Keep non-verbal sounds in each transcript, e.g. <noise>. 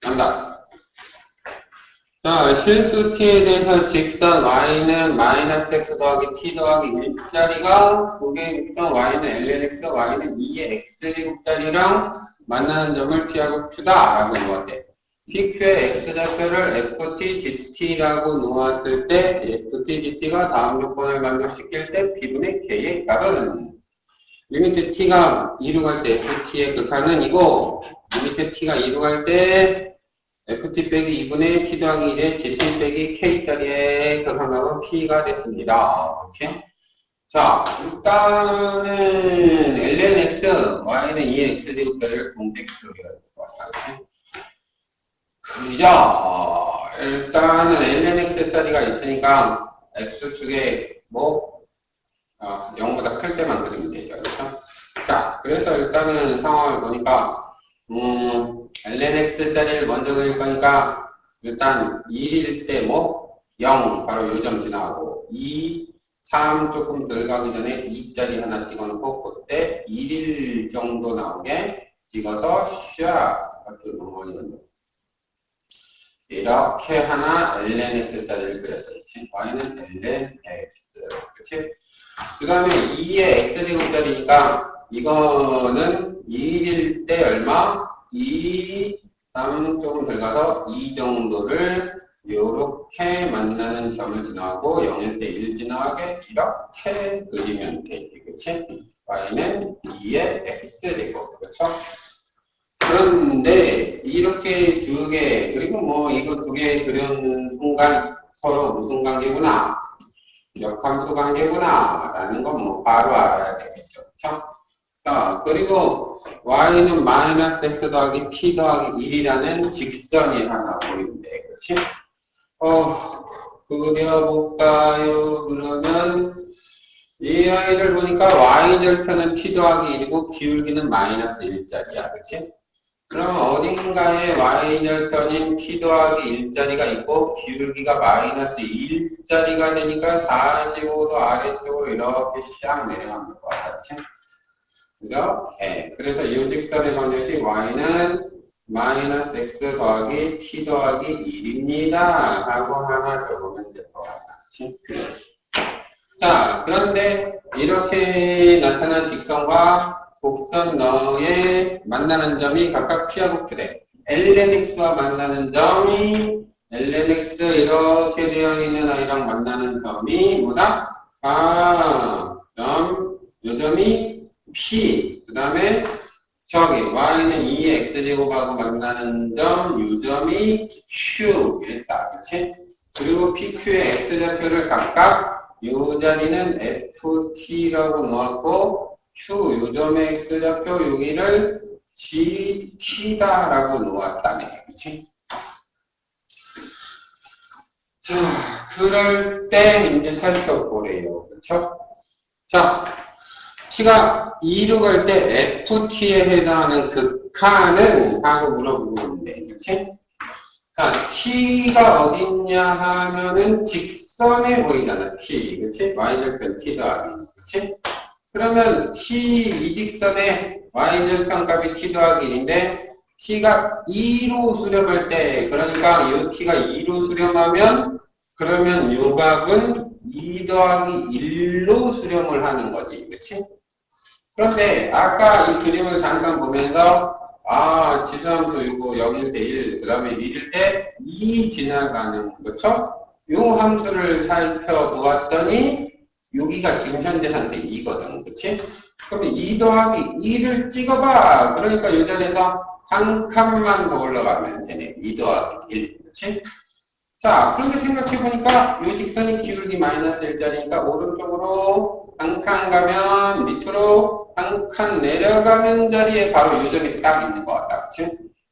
간다. 자, 실수 t에 대해서 직선 y는 마이너스 x 더하기 t 더하기 1짜리가 두 개의 직선 y는 lnx, y는 2의 x제곱짜리랑 만나는 점을 p하고 q다 라고 놓았대. pq의 x좌표를 ft, gt라고 놓았을 때 ft, gt가 다음 조건을 만족시킬 때 p분의 k의 값은 리미트 t가 2로 갈 때 ft의 극한은 이고 리미트 t가 2로 갈때 ft 빼기 2분의 t 더하기 1의 gt 빼기 k짜리의 극한값은 p가 됐습니다. 이렇게. 자, 일단은 lnx, y는 2x 제곱자리를 공백으로 이렇게. 그죠? 일단은 lnx 짜리가 있으니까 x축에 뭐 어, 0보다 클 때만 그리면 되죠. 그렇죠? 자, 그래서 일단은 상황을 보니까 음, lnx 짜리를 먼저 그릴 거니까 일단 1일 때 뭐 0, 바로 요점 지나가고 2, 3 조금 들어가기 전에 2짜리 하나 찍어놓고 그때 1일 정도 나오게 찍어서 샤 이렇게 넘어가는 거 이렇게 하나 lnx 짜리를 그렸어요. y는 lnx 그치? 그 다음에 2의 x제곱짜리니까 이거는 1일 때 얼마? 2, 3 조금 들어가서 2 정도를 이렇게 만나는 점을 지나고 0일 때 1 지나가게 이렇게 그리면 되지 그치? y는 2의 x제곱 그렇죠? 그런데 이렇게 두 개, 그리고 뭐 이거 두 개 그린 순간 서로 무슨 관계구나, 역함수 관계구나, 라는 건 뭐 바로 알아야 되겠죠. 그쵸? 자, 그리고 y는 마이너스 x 더하기 t 더하기 1이라는 직선이 하나 보이는데, 그렇지? 어, 그려볼까요? 그러면 이 아이를 보니까 y절편은 t 더하기 1이고 기울기는 마이너스 1짜리야, 그렇지? 그럼 어딘가에 y절편인 t 더하기 1짜리가 있고 기울기가 마이너스 1짜리가 되니까 45도 아래쪽으로 이렇게 샥 내려가는 것 같지? 이렇게. 그래서 이 직선의 방정식 y는 마이너스 x 더하기 t 더하기 1입니다. 하고 하나 적으면 될 것 같지? 자, 그런데 이렇게 나타난 직선과 곡선 너의 만나는 점이 각각 P하고 Q래. LNX와 만나는 점이 LNX 이렇게 되어 있는 아이랑 만나는 점이 뭐다? 아, 점, 요 점이 P. 그 다음에 저기 Y는 2의 X제곱하고 만나는 점, 요 점이 Q. 이랬다. 그치? 그리고 PQ의 X좌표를 각각 요 자리는 FT라고 놓았고 Q 요점의 X좌표 여기를 GT다 라고 놓았다네. 그치? 자, 그럴 때 이제 살펴보래요. 그쵸? 자, T가 2로 갈 때 FT에 해당하는 극한은 하고 물어보는데, 그치? 자, T가 어딨냐 하면은 직선에 보이잖아, T. 그치? Y절편 T 더하기. 그치? 그러면 t 이 직선의 y절편 값이 t 더하기 1인데 t가 2로 수렴할 때 그러니까 이 t가 2로 수렴하면 그러면 요 값은 2 더하기 1로 수렴을 하는 거지 그치? 그런데 아까 이 그림을 잠깐 보면서 아 지수함수 이거 0일 때 1, 그 다음에 1일 때 2 지나가는 그쵸? 요 함수를 살펴보았더니 여기가 지금 현재 상태 2거든. 그치? 그러면 2 더하기 2를 찍어봐. 그러니까 이 자리에서 한 칸만 더 올라가면 되네. 2 더하기 1. 그치? 자, 그런데 생각해보니까 이 직선이 기울기 마이너스 1짜리니까 오른쪽으로 한 칸 가면 밑으로 한 칸 내려가는 자리에 바로 이 점이 딱 있는 것 같다. 그치?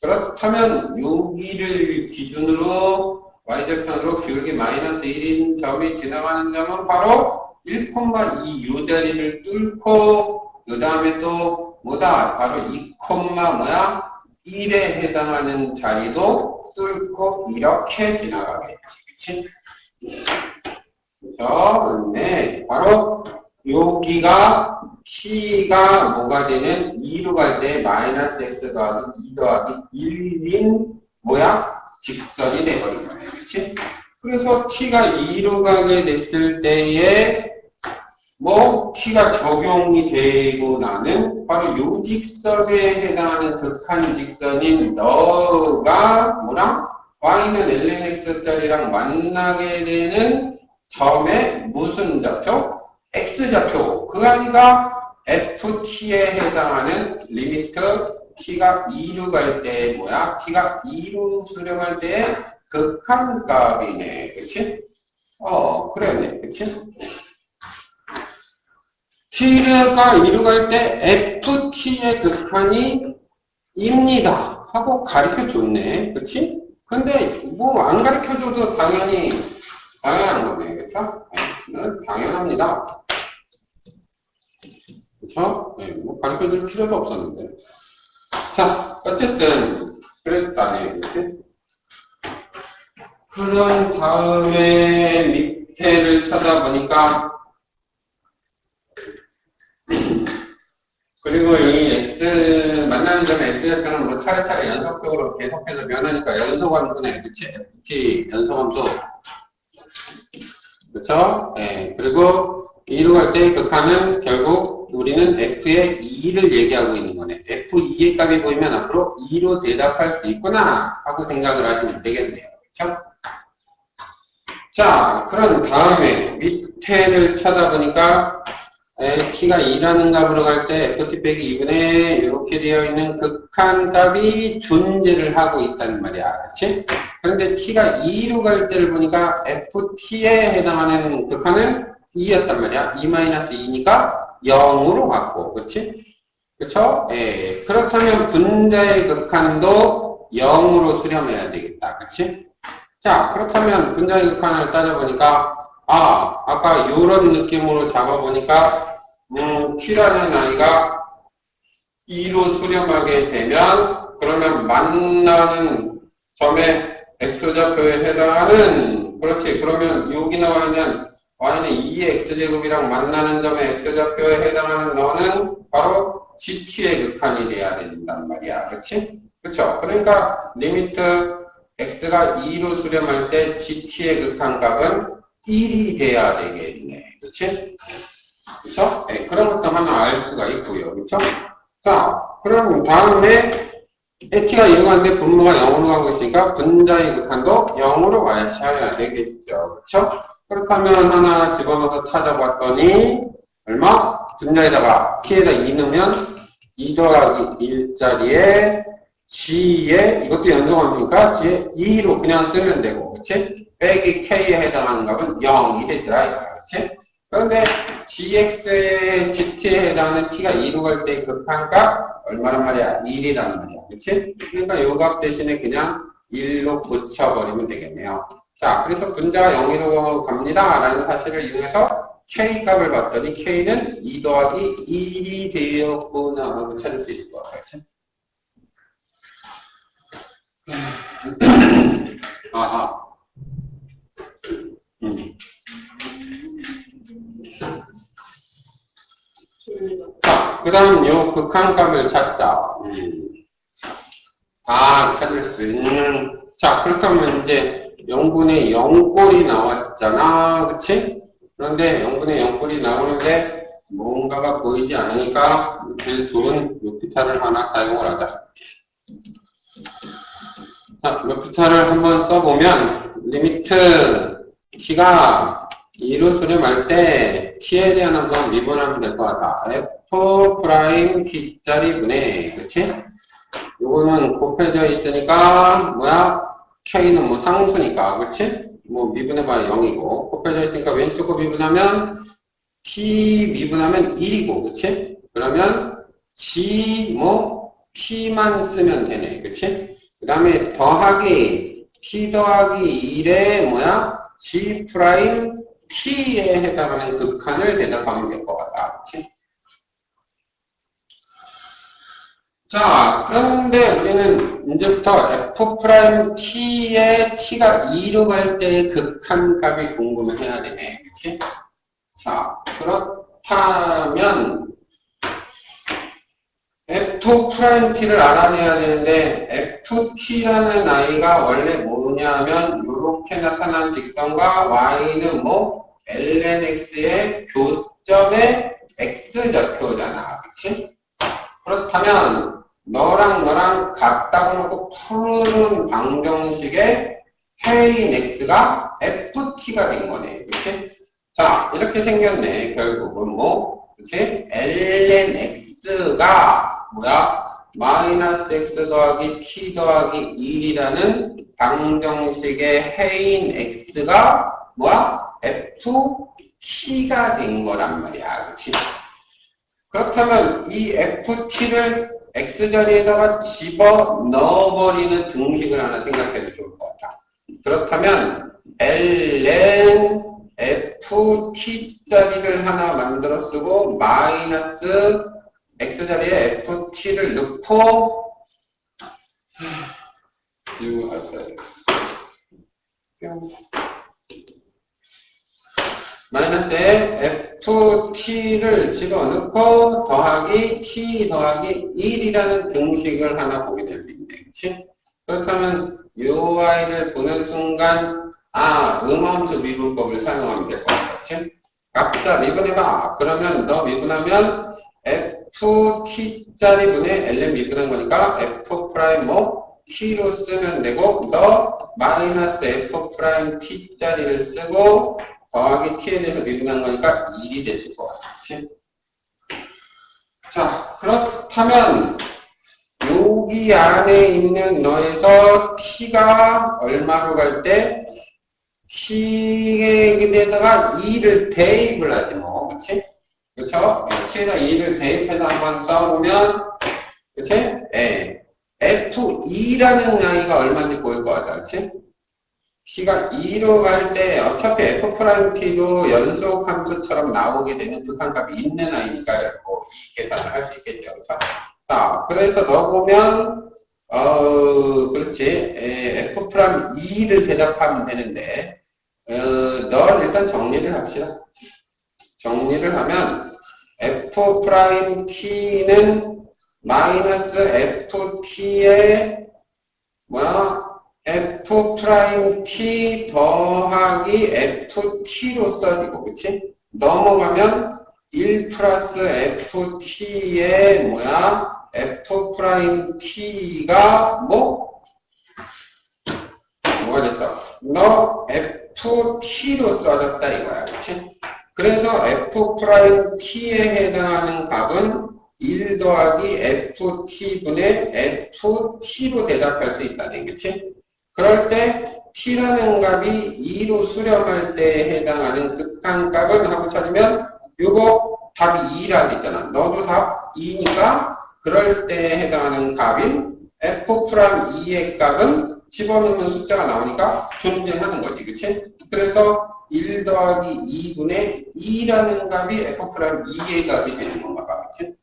그렇다면 여기를 기준으로 y절편으로 기울기 마이너스 1인 점이 지나가는 점은 바로 1,2 요 자리를 뚫고 그 다음에 또 뭐다 바로 2, 뭐야 1에 해당하는 자리도 뚫고 이렇게 지나가겠지 그치? 그래서 네 바로 여기가 P가 뭐가 되는 2로 갈 때 마이너스 x 더하기 2 더하기 1인 뭐야? 직선이 돼버린 거네. 그치? 그래서 t가 2로 가게 됐을 때에 뭐 t가 적용이 되고 나는 바로 요 직선에 해당하는 극한 직선인 너가 뭐랑 y는 lnx짜리랑 만나게 되는 점의 무슨 좌표? X좌표. 그 아이가 ft에 해당하는 리미트 t가 2로 갈 때 뭐야? t가 2로 수렴할 때 극한값이네. 그치? 어, 그랬네. 그치? t가 2로 갈 때 ft의 극한이 입니다. 하고 가르쳐 줬네. 그치? 근데 뭐 안 가르쳐 줘도 당연히 당연한 거네. 그쵸? 네, 당연합니다. 그쵸? 네, 뭐 가르쳐 줄 필요도 없었는데. 자, 어쨌든, 그랬다네, 그치? 그런 다음에 밑에를 찾아보니까, 그리고 이 x, 만나는 점 x좌표는 뭐 차례차례 연속적으로 계속해서 변하니까 연소함수네, 그치? ft 연소함수. 그쵸? 예, 그리고 2로 갈 때 극한은 결국 우리는 f의 2를 얘기하고 있는 거네. f2의 값이 보이면 앞으로 2로 대답할 수 있구나 하고 생각을 하시면 되겠네요. 그쵸? 자, 그런 다음에 밑에를 찾아보니까 에, t가 2라는 값으로 갈 때 ft 빼기 2분의 이렇게 되어 있는 극한 값이 존재를 하고 있단 말이야. 그치? 그런데 t가 2로 갈 때를 보니까 ft에 해당하는 극한은 2였단 말이야. 2-2니까 0으로 갔고, 그치? 그쵸? 예. 그렇다면 분자의 극한도 0으로 수렴해야 되겠다. 그치? 자, 그렇다면 분자의 극한을 따져보니까, 아, 아까 요런 느낌으로 잡아보니까, 음, t라는 아이가 2로 수렴하게 되면, 그러면 만나는 점의 x좌표에 해당하는, 그렇지. 그러면 여기 나와 있는 y는 2의 x제곱이랑 만나는 점의 x좌표에 해당하는 너는 바로 gt의 극한이 돼야 된단 말이야. 그치? 그쵸? 그러니까 리미트 x가 2로 수렴할 때 gt의 극한 값은 1이 돼야 되겠네. 그치? 그쵸? 네, 그런 것도 하나 알 수가 있고요. 그쵸? 자, 그럼 다음에 t가 2로 가는데 분모가 0으로 가고 있으니까 분자의 극한도 0으로 와야 되겠죠. 그쵸? 그 렇다면 하나 집어넣어서 찾아봤더니 얼마? 분자에다가 t에다 2 넣으면 2 더하기 1짜리에 g에 이것도 연속합니까? g에 2로 그냥 쓰면 되고 그치? 빼기 k에 해당하는 값은 0이 되더라 그치? 그런데 gx의 gt에 해당하는 t가 2로 갈때 극한값 얼마란 말이야? 1이란 말이야 그치? 그러니까 요 값 대신에 그냥 1로 붙여버리면 되겠네요 자, 그래서 분자가 0으로 갑니다. 라는 사실을 이용해서 k 값을 봤더니 k는 2 더하기 1이 되었구나 하고 찾을 수 있을 것 같아요. <clears throat> 아하. 음. 자, 그 다음 요 극한값을 찾자. 음. 아, 찾을 수 있는. 자, 그렇다면 이제 0분의 0꼴이 나왔잖아. 그치? 그런데 0분의 0꼴이 나오는데 뭔가가 보이지 않으니까 좋은 루피타를 하나 사용을 하자. 자, 루피타를 한번 써보면 리미트 t가 2로 수렴할 때 t에 대한 한번 미분하면 될 것 같아. f 프라임 t짜리 분의 그치? 요거는 곱해져 있으니까 뭐야? K는 뭐 상수니까, 그치? 뭐 미분해봐야 0이고, 곱해져 있으니까 왼쪽 거 미분하면 t 미분하면 1이고, 그치? 그러면 g 뭐 t만 쓰면 되네, 그치? 그 다음에 더하기 t 더하기 1에 뭐야? g 프라임 t에 해당하는 극한을 대답하면 될 것 같다, 그치? 자, 그런데 우리는 이제부터 f't의 t가 2로 갈 때의 극한 값이 궁금해 해야 되네. 그치? 자, 그렇다면 F 프라임 T를 알아내야 되는데 FT라는 아이가 원래 뭐냐면 이렇게 나타난 직선과 Y는 뭐 ln x의 교점의 x좌표잖아. 그치? 그렇다면 너랑 너랑 같다고 놓고 푸는 방정식의 해인 x가 ft가 된 거네. 그치? 자, 이렇게 생겼네. 결국은 뭐, 그치? ln x가 뭐야? 마이너스 x 더하기 t 더하기 1이라는 방정식의 해인 x가 뭐야? ft가 된 거란 말이야. 그치? 그렇다면 이 ft를 x 자리에다가 집어 넣어버리는 등식을 하나 생각해도 좋을 것 같아. 그렇다면 ln ft 자리를 하나 만들어 쓰고 마이너스 x 자리에 ft를 넣고 이거 할까요? 뿅. 마이너스에 ft를 집어넣고 더하기 t 더하기 1이라는 등식을 하나 보게 될 수 있네. 그치? 그렇다면 요 아이를 보는 순간 아 음함수 미분법을 사용하면 될 것. 그치? 각자 미분해봐. 그러면 너 미분하면 ft짜리 분의 ln 미분한 거니까 f 프라임 뭐 t로 쓰면 되고 너 마이너스 f 프라임 t짜리를 쓰고 더하기 t에 대해서 미분한 거니까 1이 됐을 것 같아. 그치? 자, 그렇다면 여기 안에 있는 너에서 t가 얼마로 갈 때 t에게다가 2를 대입을 하지 뭐. 그치? 그쵸? t에다 2를 대입해서 한번 써보면 그치? 예. f2라는 나이가 얼마인지 보일 것 같아. 그치? T가 2로 갈 때 어차피 f 프라임 t도 연속 함수처럼 나오게 되는 극한값이 있는 아이니까 뭐 이 계산을 할 수 있겠죠. 그래서 자, 그래서 넣어보면 어 그렇지 에, f 프라임 2를 대답하면 되는데 어, 널 일단 정리를 합시다. 정리를 하면 f 프라임 t는 마이너스 ft의 뭐야 f 프라임 t 더하기 ft로 써지고 그치? 넘어가면 1 플러스 ft의 뭐야 f 프라임 t가 뭐 뭐가 됐어? 너 ft로 써졌다 이거야 그치? 그래서 f 프라임 t에 해당하는 값은 1 더하기 ft분의 ft로 대답할 수 있다는 그치? 그럴 때 t라는 값이 2로 수렴할 때 해당하는 극한값은 하고 찾으면 요거 답이 2라고 있잖아. 너도 답 2니까 그럴 때 해당하는 값인 f 프라임 2의 값은 집어넣으면 숫자가 나오니까 존재하는 거지. 그치? 그래서 1 더하기 2분의 2라는 값이 f 프라임 2의 값이 되는 건가 봐. 그치?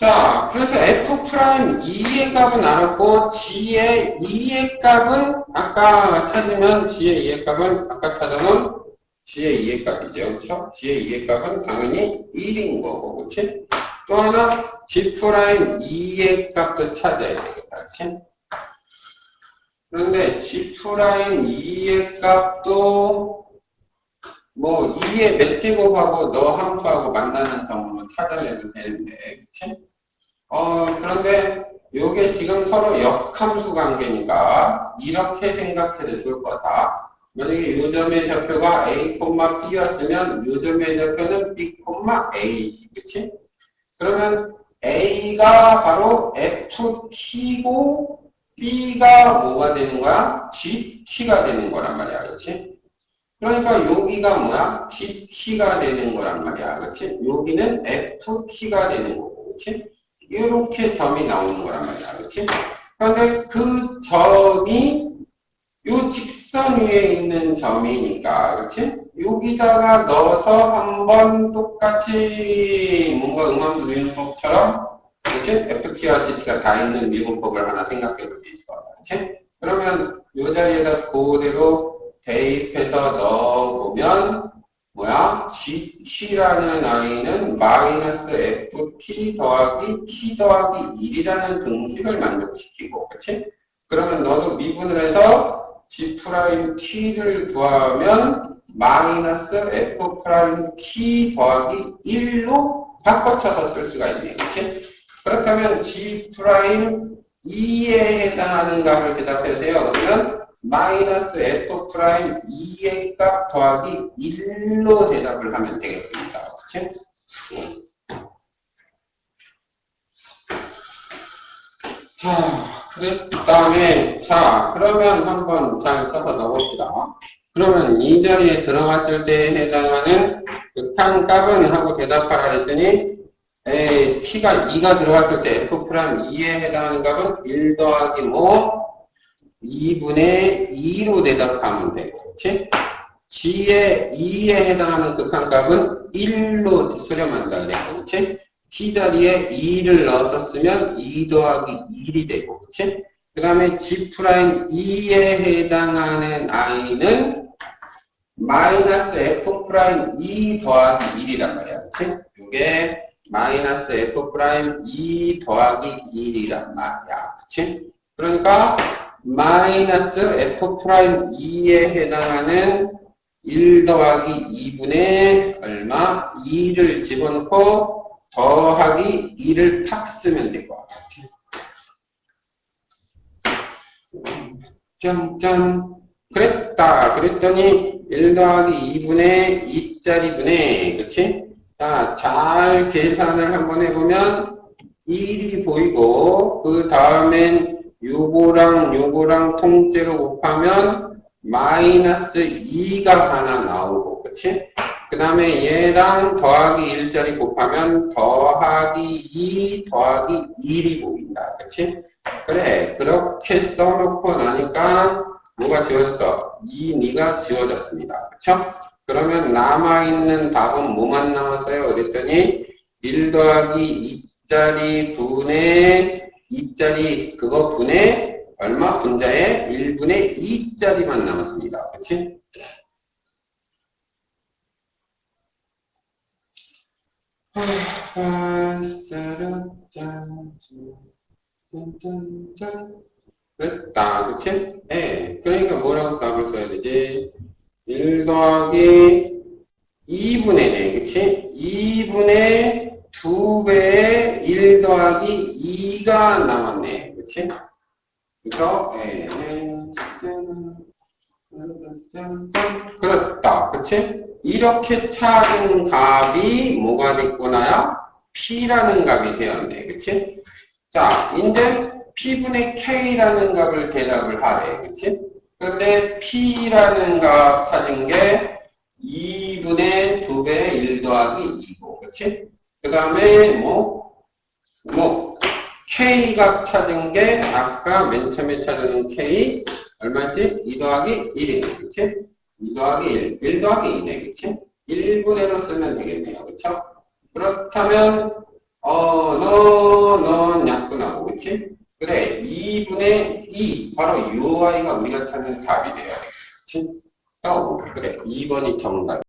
자, 그래서 f 프라임 2의 값은 알았고 g의 2의 값은 아까 찾으면 g의 2의 값은 아까 찾아놓은 g의 2의 값이죠. 그렇죠? g의 2의 값은 당연히 1인 거고, 그렇지? 또 하나 g 프라임 2의 값도 찾아야 되겠다. 그렇지? 그런데 g 프라임 2의 값도 뭐 2의 몇 제곱하고 너 함수하고 만나는 점으로 찾아내도 되는데 그치? 어 그런데 요게 지금 서로 역함수 관계니까 이렇게 생각해도 좋을 것 같아 만약에 요 점의 좌표가 a, b였으면 요 점의 좌표는 b, a지 그치? 그러면 a가 바로 ft고 b가 뭐가 되는 거야? gt가 되는 거란 말이야 그치? 그러니까 여기가 뭐야? GT가 되는 거란 말이야. 그치? 여기는 FT가 되는 거고, 그치? 이렇게 점이 나오는 거란 말이야. 그치? 그런데 그 점이 요 직선 위에 있는 점이니까, 그치? 여기다가 넣어서 한번 똑같이 뭔가 응원도 유인법처럼 그치? FT와 GT가 다 있는 미분법을 하나 생각해 볼 수 있어. 그치? 그러면 이 자리에다 그대로 대입해서 넣어보면 뭐야? GT라는 아이는 마이너스 FT 더하기 T 더하기 1이라는 등식을 만족시키고, 그치? 그러면 너도 미분을 해서 G 프라임 T를 구하면 마이너스 F 프라임 T 더하기 1로 바꿔쳐서 쓸 수가 있네. 그치? 그렇다면 G 프라임 2에 해당하는 값을 대답하세요. 그러면 마이너스 F 프라임 2의 값 더하기 1로 대답을 하면 되겠습니다. 그치? 자, 그 다음에, 자, 그러면 한번 잘 써서 넣어봅시다. 그러면 이 자리에 들어갔을 때 해당하는 극한 값은 하고 대답하라 그랬더니, 에, t가 2가 들어갔을 때 f 프라임 2에 해당하는 값은 1 더하기 뭐 2분의 2로 대답하면 되고, 그치? g의 2에 해당하는 극한 값은 1로 수렴한다 그랬고, 그치? t 자리에 2를 넣었었으면 2 더하기 1이 되고, 그치? 그 다음에 g 프라임 2에 해당하는 i는 마이너스 f 프라임 2 더하기 1이란 말이야. 그치? 이게 마이너스 f 프라임 2 더하기 1이란 말이야. 그치? 그러니까 마이너스 f 프라임 2에 해당하는 1 더하기 2분의 얼마? 2를 집어넣고 더하기 2를 팍 쓰면 될 것 같아. 짠짠. 그랬다. 그랬더니 1 더하기 2분의 2짜리 분의, 그치? 자, 잘 계산을 한번 해보면 1이 보이고, 그 다음엔 요거랑 요거랑 통째로 곱하면 마이너스 2가 하나 나오고, 그치? 그 다음에 얘랑 더하기 1짜리 곱하면 더하기 2 더하기 1이 보인다. 그치? 그래. 그렇게 써놓고 나니까 뭐가 지워졌어? 2, 2가 지워졌습니다. 그쵸? 그러면 남아있는 답은 뭐만 남았어요? 그랬더니 1 더하기 2짜리 분의 2짜리 그거 분의 얼마? 분자에 1분의 2짜리만 남았습니다. 그치? 그랬다, 그치? 예. 그러니까 뭐라고 답을 써야 되지? 1 더하기 2분의 4, 그치? 2분의 2배의 1 더하기 2가 남았네, 그치? 예. 그렇다, 그치? 이렇게 찾은 값이 뭐가 됐구나요? P라는 값이 되었네, 그치? 자, 이제 P분의 K라는 값을 대답을 하래, 그치? 그런데 P라는 값 찾은 게 2분의 2배 1 더하기 2고, 그치? 그 다음에 뭐, 뭐, K 값 찾은 게 아까 맨 처음에 찾은 K 얼마지? 2 더하기 1이네, 그치? 2 더하기 1, 1 더하기 2네, 그치? 1분의로 쓰면 되겠네요, 그쵸? 그렇다면, 어, 너, 넌 약분하고, 그치? 그래, 2분의 2, 바로 UI가 우리가 찾는 답이 돼야 돼. 그치? 어, 그래, 2번이 정답.